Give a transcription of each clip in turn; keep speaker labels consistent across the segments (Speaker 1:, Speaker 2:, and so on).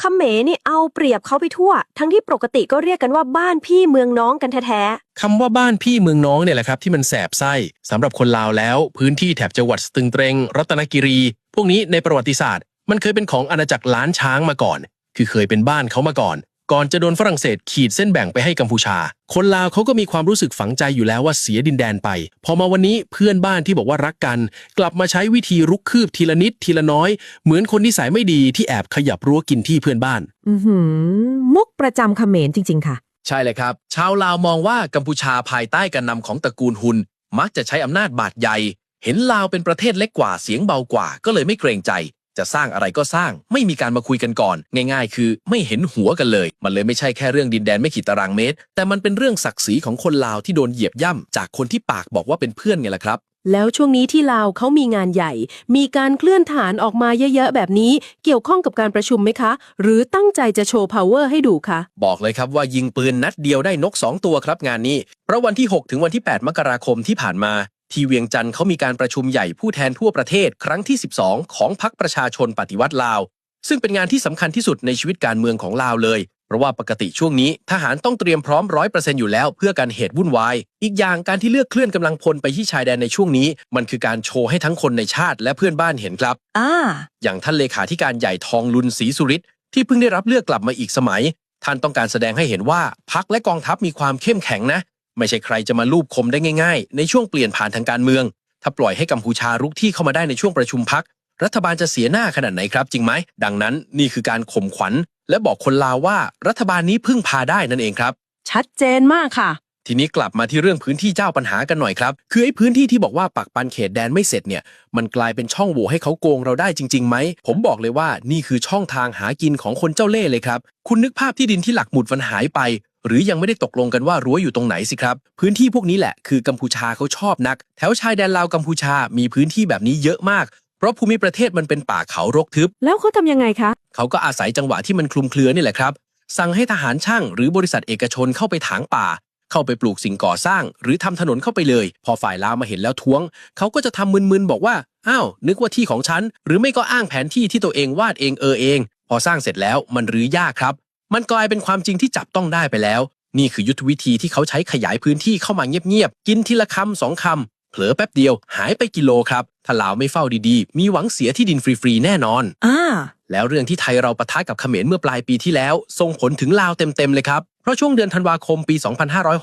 Speaker 1: เขมรนี่เอาเปรียบเขาไปทั่ว ทั้งที่ปกติก็เรียกกันว่าบ้านพี่เมืองน้องกันแท้
Speaker 2: คำว่าบ้านพี่เมืองน้องเนี่ยแหละครับที่มันแสบไส้สำหรับคนลาวแล้ว พื้นที่แถบจังหวัดสตึงเตรงรัตนกิรี พวกนี้ในประวัติศาสตร์ มันเคยเป็นของอาณาจักรล้านช้างมาก่อน คือเคยเป็นบ้านเขามาก่อน ก่อนจะโดนฝรั่งเศสขีดเส้นแบ่งไปให้กัมพูชา คนลาวเขาก็มีความรู้สึกฝังใจอยู่แล้วว่าเสียดินแดนไป พอมาวันนี้เพื่อนบ้านที่บอกว่ารักกัน กลับมาใช้วิธีรุกคืบทีละนิดทีละน้อย เหมือนคนนิสัยไม่ดีที่แอบขยับรั้วกินที่เพื่อนบ้าน
Speaker 3: ๆอือหือมุกประจำเขมรจริง ๆ ค่ะ
Speaker 2: ใช่เลยครับ ชาวลาวมองว่ากัมพูชาภายใต้การนำของตระกูลฮุน มักจะใช้อำนาจบาดใหญ่ เห็นลาวเป็นประเทศเล็กกว่าเสียงเบากว่า ก็เลยไม่เกรงใจ จะสร้างอะไรก็สร้าง ไม่มีการมาคุยกันก่อน ง่ายๆ คือไม่เห็นหัวกันเลย มันเลยไม่ใช่แค่เรื่องดินแดนไม่กี่ตารางเมตร แต่มันเป็นเรื่องศักดิ์ศรีของคนลาวที่โดนเหยียบย่ำจากคนที่ปากบอกว่าเป็นเพื่อนไงล่ะครับ
Speaker 1: แล้วช่วงนี้ที่ลาวเขามีงานใหญ่ มีการเคลื่อนฐานออกมาเยอะๆ แบบนี้ เกี่ยวข้องกับการประชุมไหมคะ หรือตั้งใจจะโชว์ power ให้ดูคะ
Speaker 2: บอกเลยครับว่ายิงปืนนัดเดียวได้นก 2 ตัวครับงานนี้ เพราะวันที่ 6 ถึงวันที่ 8 มกราคมที่ผ่านมา ที่เวียงจันทร์เขามีการประชุมใหญ่ผู้แทนทั่วประเทศครั้งที่ 12 ของพรรคประชาชนปฏิวัติลาว ซึ่งเป็นงานที่สำคัญที่สุดในชีวิตการเมืองของลาวเลย เพราะว่าปกติช่วงนี้ ทหารต้องเตรียมพร้อมร้อยเปอร์เซ็นต์อยู่แล้วเพื่อการเหตุวุ่นวาย อีกอย่างการที่เลือกเคลื่อนกำลังพลไปที่ชายแดนในช่วงนี้ มันคือการโชว์ให้ทั้งคนในชาติและเพื่อนบ้านเห็นครับ
Speaker 3: อ่า
Speaker 2: อย่างท่านเลขาธิการใหญ่ทองลุนศรีสุริศที่เพิ่งได้รับเลือกกลับมาอีกสมัย ท่านต้องการแสดงให้เห็นว่าพักและกองทัพมีความเข้มแข็งนะ ไม่ใช่ใครจะมาลูบคมได้ง่าย ๆ ในช่วงเปลี่ยนผ่านทางการเมือง ถ้าปล่อยให้กัมพูชารุกที่เข้ามาได้ในช่วงประชุมพักรัฐบาลจะเสียหน้าขนาดไหนครับ จริงไหม ดังนั้นนี่คือการข่มขวัญ และบอกคนลาวว่ารัฐบาลนี้พึ่งพาได้นั่นเองครับ
Speaker 3: ชัดเจนมากค่ะ
Speaker 2: ทีนี้กลับมาที่เรื่องพื้นที่เจ้าปัญหากันหน่อยครับ คือไอ้พื้นที่ที่บอกว่าปักปันเขตแดนไม่เสร็จเนี่ย มันกลายเป็นช่องโหว่ให้เขาโกงเราได้จริงๆไหม ผมบอกเลยว่านี่คือช่องทางหากินของคนเจ้าเล่ห์เลยครับ คุณนึกภาพที่ดินที่หลักหมุดมันหายไป หรือยังไม่ได้ตกลงกันว่ารั้วอยู่ตรงไหนสิครับ พื้นที่พวกนี้แหละคือกัมพูชาเขาชอบนัก แถวชายแดนลาวกัมพูชามีพื้นที่แบบนี้เยอะมาก เพราะภูมิประเทศมันเป็นป่าเขารกทึบ
Speaker 3: แล้วเขาทำยังไงคะ
Speaker 2: เขาก็อาศัยจังหวะที่มันคลุมเครือนี่แหละครับ สั่งให้ทหารช่างหรือบริษัทเอกชนเข้าไปถางป่า เข้าไปปลูกสิ่งก่อสร้าง หรือทำถนนเข้าไปเลย พอฝ่ายลาวมาเห็นแล้วท้วง เขาก็จะทำมึนๆบอกว่าอ้าวนึกว่าที่ของฉัน หรือไม่ก็อ้างแผนที่ที่ตัวเองวาดเองเออเอง พอสร้างเสร็จแล้วมันรื้อยากครับ มันกลายเป็นความจริงที่จับต้องได้ไปแล้ว นี่คือยุทธวิธีที่เขาใช้ขยายพื้นที่เข้ามาเงียบๆกินทีละคำสองคำเผลอแป๊บเดียวหายไปกิโลครับถ้าลาวไม่เฝ้าดีๆ มีหวังเสียที่ดินฟรีๆแน่นอน
Speaker 3: อ่า
Speaker 2: แล้วเรื่องที่ไทยเราปะทะกับเขมรเมื่อปลายปีที่แล้ว ส่งผลถึงลาวเต็มๆเลยครับเพราะช่วงเดือนธันวาคมปี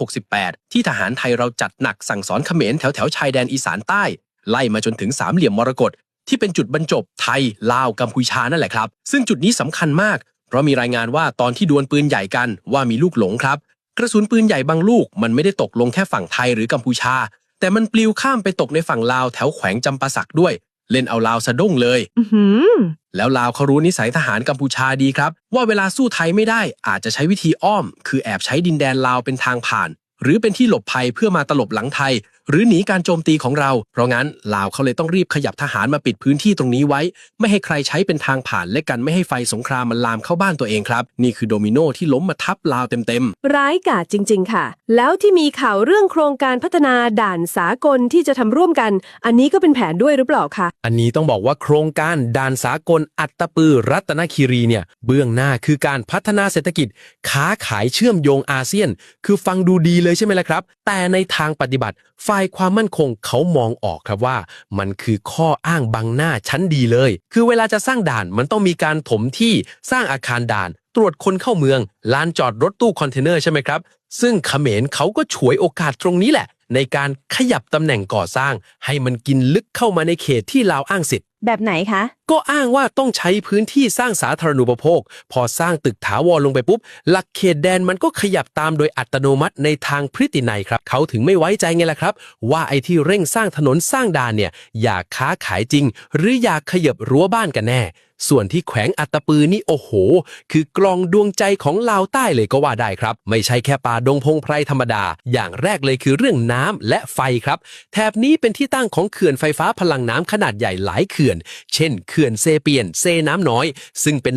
Speaker 2: 2568 ที่ทหารไทยเราจัดหนักสั่งสอนเขมรแถวๆชายแดนอีสานใต้ ไล่มาจนถึงสามเหลี่ยมมรกตที่เป็นจุดบรรจบไทย ลาว กัมพูชานั่นแหละครับ ซึ่งจุดนี้สำคัญมาก เพราะมีรายงานว่าตอนที่ดวลปืนใหญ่กันว่ามีลูกหลงครับ กระสุนปืนใหญ่บางลูกมันไม่ได้ตกลงแค่ฝั่งไทยหรือกัมพูชา แต่มันปลิวข้ามไปตกในฝั่งลาวแถวแขวงจำปาสักด้วย เล่นเอาลาวสะดุ้งเลย
Speaker 3: อือหือ
Speaker 2: แล้วลาวเขารู้นิสัยทหารกัมพูชาดีครับ ว่าเวลาสู้ไทยไม่ได้อาจจะใช้วิธีอ้อม คือแอบใช้ดินแดนลาวเป็นทางผ่าน หรือเป็นที่หลบภัยเพื่อมาตลบหลังไทย หรือหนีการโจมตีของเรา เพราะงั้นลาวเขาเลยต้องรีบขยับทหารมาปิดพื้นที่ตรงนี้ไว้ ไม่ให้ใครใช้เป็นทางผ่านและกันไม่ให้ไฟสงครามมันลามเข้าบ้านตัวเองครับ นี่คือโดมิโนที่ล้มมาทับลาวเต็มๆ
Speaker 1: ร้ายกาจจริง ๆ ค่ะ แล้วที่มีข่าวเรื่องโครงการพัฒนาด่านสากลที่จะทำร่วมกัน อันนี้ก็เป็นแผนด้วยหรือเปล่าคะ
Speaker 2: อันนี้ต้องบอกว่าโครงการด่านสากลอัตตปือรัตนคีรีเนี่ยเบื้องหน้าคือการพัฒนาเศรษฐกิจ ค้าขายเชื่อมโยงอาเซียน คือฟังดูดีเลยใช่ไหมล่ะครับ แต่ในทางปฏิบัติฝ่ายความมั่นคงเขามองออกครับว่า มันคือข้ออ้างบังหน้าชั้นดีเลย คือเวลาจะสร้างด่านมันต้องมีการถมที่สร้างอาคารด่าน ตรวจคนเข้าเมืองลานจอดรถตู้คอนเทนเนอร์ใช่ไหมครับ ซึ่งเขมรเขาก็ฉวยโอกาสตรงนี้แหละ ในการขยับตำแหน่งก่อสร้าง ให้มันกินลึกเข้ามาในเขตที่ลาวอ้างสิทธิ์
Speaker 3: แบบไหนคะ
Speaker 2: ก็อ้างว่าต้องใช้พื้นที่สร้างสาธารณูปโภค พอสร้างตึกถาวรลงไปปุ๊บ หลักเขตแดนมันก็ขยับตามโดยอัตโนมัติในทางพฤตินัยครับ เขาถึงไม่ไว้ใจไงล่ะครับ ว่าไอ้ที่เร่งสร้างถนนสร้างด่านเนี่ย อยากค้าขายจริง หรืออยากขยับรั้วบ้านกันแน่ ส่วนที่แขวงอัตตปือนี่โอ้โห คือกลองดวงใจของลาวใต้เลยก็ว่าได้ครับ ไม่ใช่แค่ป่าดงพงไพรธรรมดา อย่างแรกเลยคือเรื่องน้ำและไฟครับ แถบนี้เป็นที่ตั้งของเขื่อนไฟฟ้าพลังน้ำขนาดใหญ่หลายเขื่อน เช่น เขื่อนเซเปียน เซน้ำน้อย ซึ่งเป็น